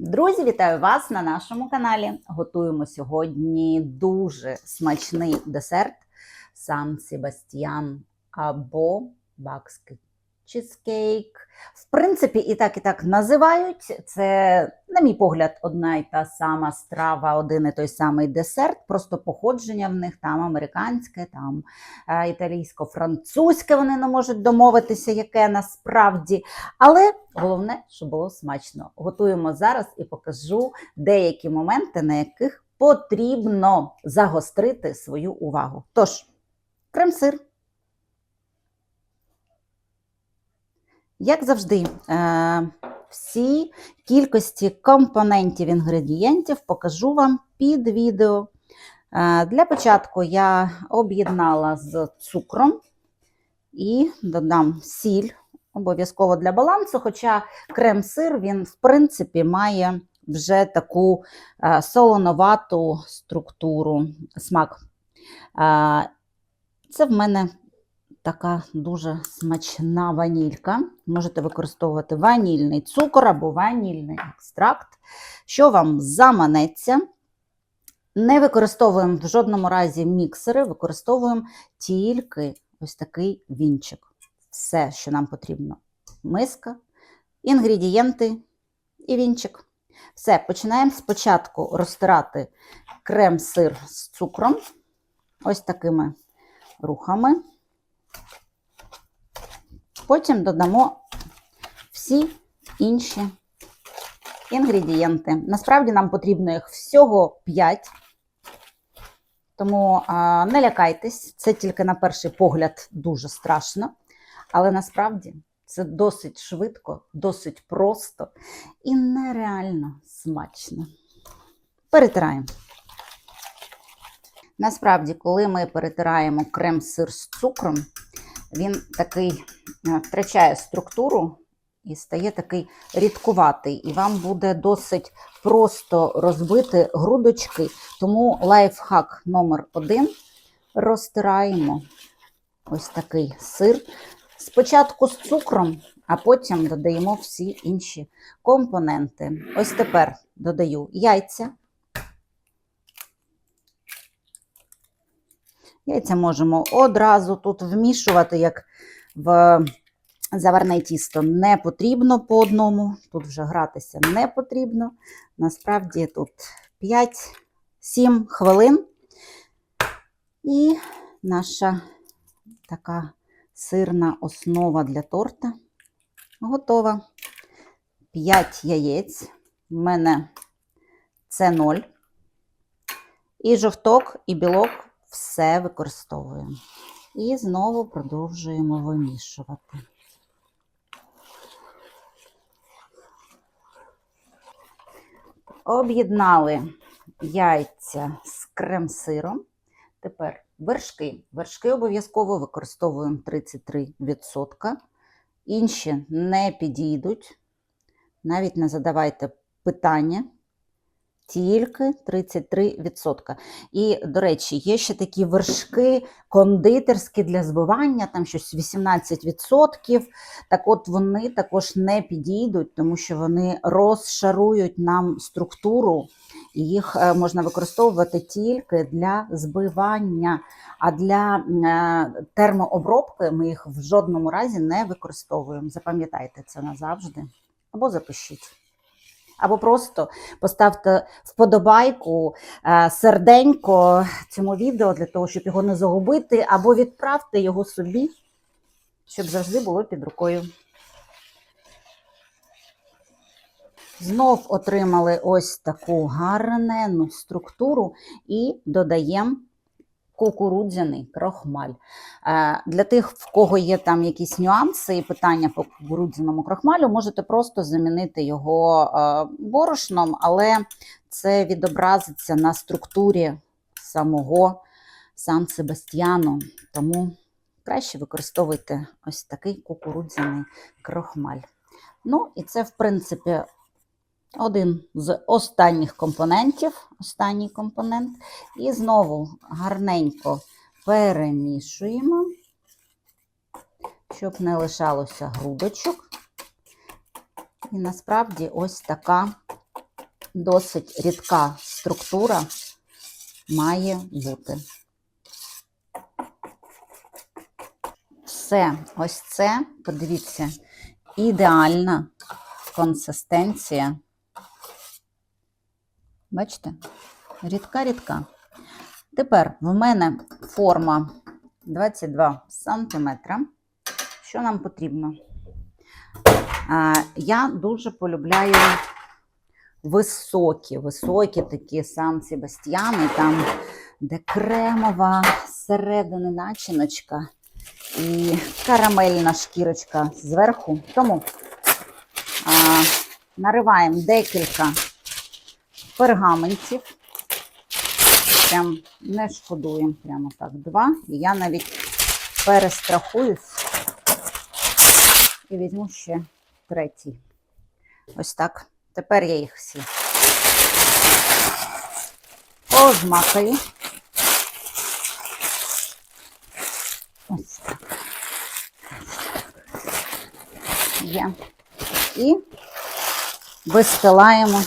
Друзі, вітаю вас на нашому каналі. Готуємо сьогодні дуже смачний десерт Сан Себастьян або Бакський чизкейк. В принципі, і так, і так називають. Це, на мій погляд, одна і та сама страва, один і той самий десерт. Просто походження в них там американське, там е, італійсько-французьке. Вони не можуть домовитися, яке насправді. Але головне, щоб було смачно. Готуємо зараз і покажу деякі моменти, на яких потрібно загострити свою увагу. Тож, крем-сир. Як завжди, е, всі кількості компонентів інгредієнтів покажу вам під відео. Е, Для початку я об'єднала з цукром і додам сіль, обов'язково для балансу, хоча крем-сир, він, в принципі, має вже таку е, солоновату структуру, смак. Це в мене така дуже смачна ванілька. Можете використовувати ванільний цукор або ванільний екстракт, що вам заманеться. Не використовуємо в жодному разі міксери, використовуємо тільки ось такий вінчик. Все, що нам потрібно: миска, інгредієнти і вінчик. Все, починаємо спочатку розтирати крем-сир з цукром, ось такими рухами. Потім додамо всі інші інгредієнти. Насправді нам потрібно їх всього 5. Тому не лякайтесь, це тільки на перший погляд дуже страшно. Але насправді це досить швидко, досить просто і нереально смачно. Перетираємо. Насправді, коли ми перетираємо крем-сир з цукром, він такий е, втрачає структуру і стає такий рідкуватий. І вам буде досить просто розбити грудочки. Тому лайфхак номер один розтираємо ось такий сир. Спочатку з цукром, а потім додаємо всі інші компоненти. Ось тепер додаю яйця. Яйця можемо одразу тут вмішувати, як в заварне тісто не потрібно по одному. Тут вже гратися не потрібно. Насправді тут 5-7 хвилин. І наша така сирна основа для торта готова. 5 яєць. У мене це 0. І жовток, і білок все використовуємо. І знову продовжуємо вимішувати. Об'єднали яйця з крем-сиром. Тепер вершки. Вершки обов'язково використовуємо 33%. Інші не підійдуть. Навіть не задавайте питання тільки 33%. І, до речі, є ще такі вершки кондитерські для збивання, там щось 18%. Так от вони також не підійдуть, тому що вони розшарують нам структуру, і їх е, можна використовувати тільки для збивання. А для е, термообробки ми їх в жодному разі не використовуємо. Запам'ятайте це назавжди. Або запишіть. Або просто поставте вподобайку, е, серденько цьому відео для того, щоб його не загубити, або відправте його собі, щоб завжди було під рукою. Знов отримали ось таку гарнену структуру і додаємо кукурудзяний крохмаль. Е, Для тих, в кого є там якісь нюанси і питання по кукурудзяному крохмалю, можете просто замінити його е, борошном, але це відобразиться на структурі самого Сан Себастьяну. Тому краще використовуйте ось такий кукурудзяний крохмаль. Ну, і це, в принципі, один з останніх компонентів, останній компонент. І знову гарненько перемішуємо, щоб не лишалося грудочок. І насправді ось така досить рідка структура має бути. Все, ось це, подивіться, ідеальна консистенція. Бачите? Рідка-рідка. Тепер в мене форма 22 см. Що нам потрібно? Я дуже полюбляю високі, високі такі Сан Себастьяни, там, де кремова зсередини начиночка і карамельна шкірочка зверху. Тому а, нариваємо декілька пергаментів. Прям не шкодуємо прямо так два. І я навіть перестрахуюсь і візьму ще третій. Ось так. Тепер я їх всі пожмакаю. Ось так. Є. І вистилаємо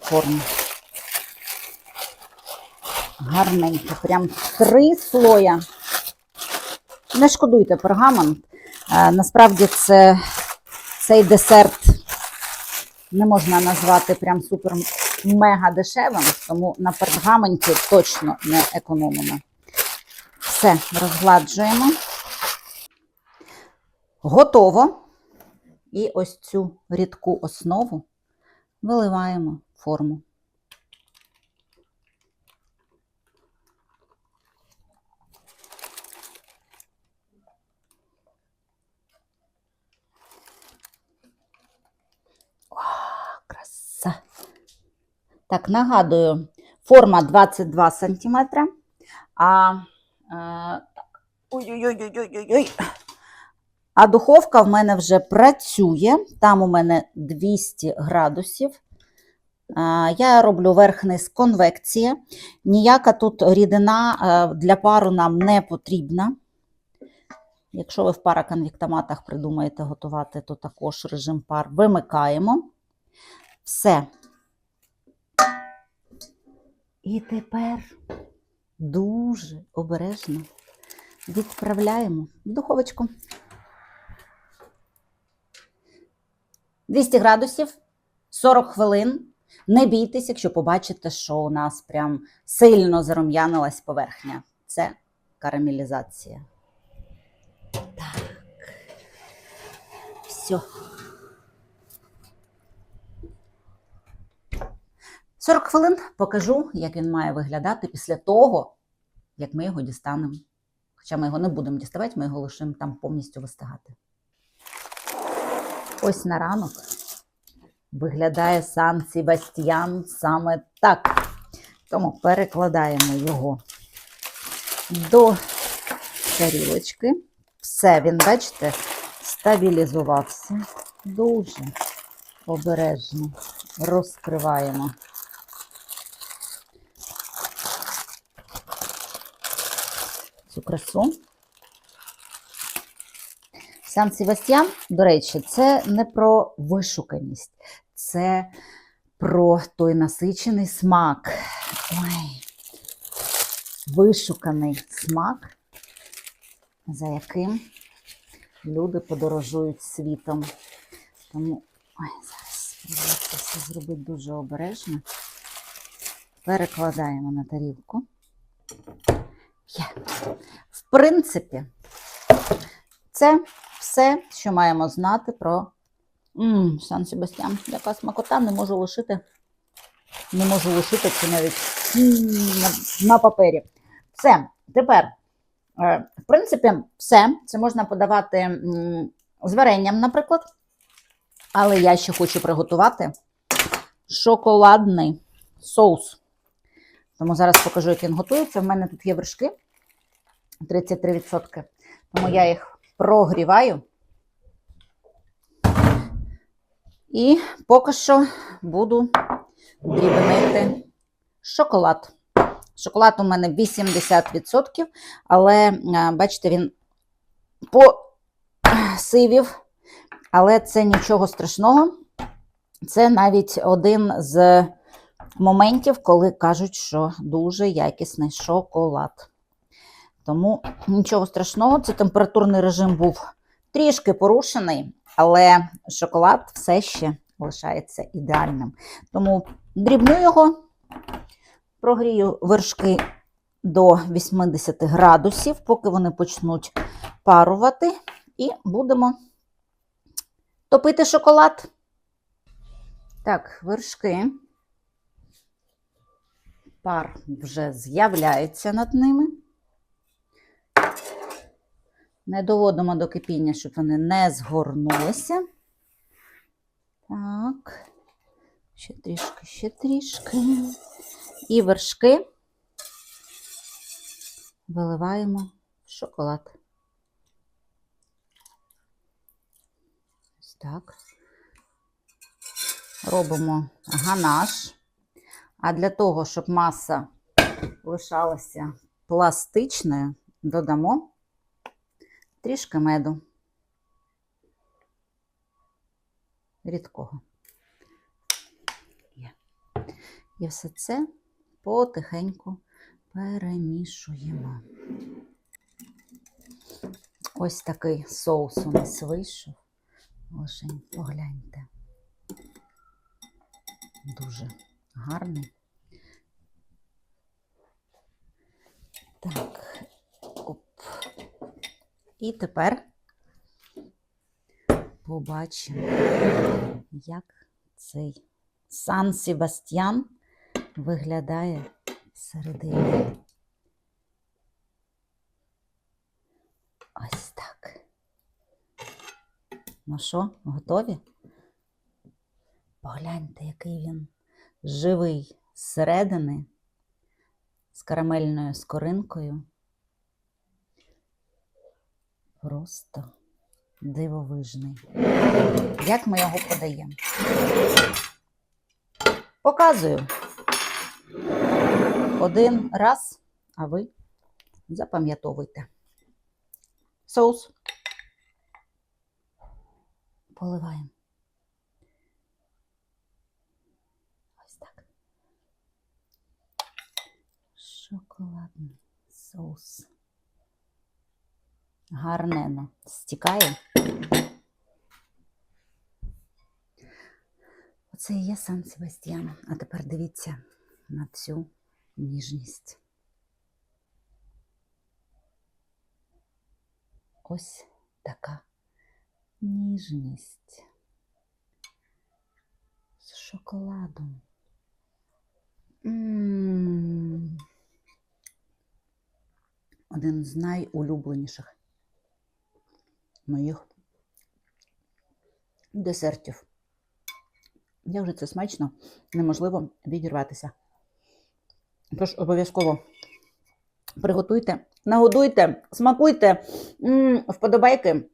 форму. Гарненько, прям три слоя. Не шкодуйте пергамент. Е, Насправді це, цей десерт не можна назвати прям супер мега дешевим, тому на пергаменті точно не економимо. Все, розгладжуємо. Готово. І ось цю рідку основу виливаємо в форму. Так, нагадую, форма 22 см. А, е, ой-ой-ой-ой-ой-ой. А духовка в мене вже працює. Там у мене 200 градусів. Я роблю верх-низ конвекція. Ніяка тут рідина е, для пару нам не потрібна. Якщо ви в параконвектоматах придумаєте готувати, то також режим пар вимикаємо. Все. І тепер дуже обережно відправляємо в духовочку. 200 градусів, 40 хвилин. Не бійтесь, якщо побачите, що у нас прям сильно зарум'янилась поверхня. Це карамелізація. Так. Все. 40 хвилин покажу, як він має виглядати після того, як ми його дістанемо. Хоча ми його не будемо діставати, ми його лишимо там повністю вистигати. Ось на ранок виглядає Сан Себастьян саме так. Тому перекладаємо його до тарілочки. Все, він, бачите, стабілізувався. Дуже обережно розкриваємо. Красу. Сан Себастьян, до речі, це не про вишуканість, це про той насичений смак. Ой, вишуканий смак, за яким люди подорожують світом. Тому, ой, зараз придеться все зробити дуже обережно. Перекладаємо на тарілку. Є. В принципі, це все, що маємо знати про Сан Себастьян. Яка смакота, не можу лишити. Не можу лишити це навіть на, на папері. Все, тепер, е, в принципі, все. Це можна подавати м, з варенням, наприклад. Але я ще хочу приготувати шоколадний соус. Тому зараз покажу, як він готується. В мене тут є вершки 33%. Тому я їх прогріваю. І поки що буду дрібнити шоколад. Шоколад у мене 80%, але, е, бачите, він посивів, але це нічого страшного. Це навіть один з моментів, коли кажуть, що дуже якісний шоколад. Тому нічого страшного, це температурний режим був трішки порушений, але шоколад все ще лишається ідеальним. Тому дрібну його, прогрію вершки до 80 градусів, поки вони почнуть парувати, і будемо топити шоколад. Так, вершки. Пар вже з'являється над ними. Не доводимо до кипіння, щоб вони не згорнулися. Так, ще трішки, ще трішки. І вершки виливаємо в шоколад. Ось так. Робимо ганаш. А для того, щоб маса лишалася пластичною, додамо трішки меду. Рідкого. І все це потихеньку перемішуємо. Ось такий соус у нас вийшов. Лишень, погляньте. Дуже гарний. Так. І тепер побачимо, як цей Сан Себастьян виглядає всередині. Ось так. Ну що, готові? Погляньте, який він живий зсередини з карамельною скоринкою. Просто дивовижний. Як ми його подаємо? Показую. Один раз, а ви запам'ятовуйте. Соус. Поливаємо. Ось так. Шоколадний соус. Гарнено стікає. Оце і є Сан Себастьян. А тепер дивіться на цю ніжність. Ось така ніжність з шоколадом. М. Один з найулюбленіших моїх десертів. Як же це смачно, неможливо відірватися. Тож обов'язково приготуйте, нагодуйте, смакуйте, М, вподобайки,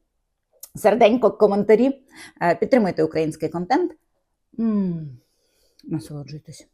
серденько, коментарі. Е, Підтримуйте український контент. М, Насолоджуйтесь.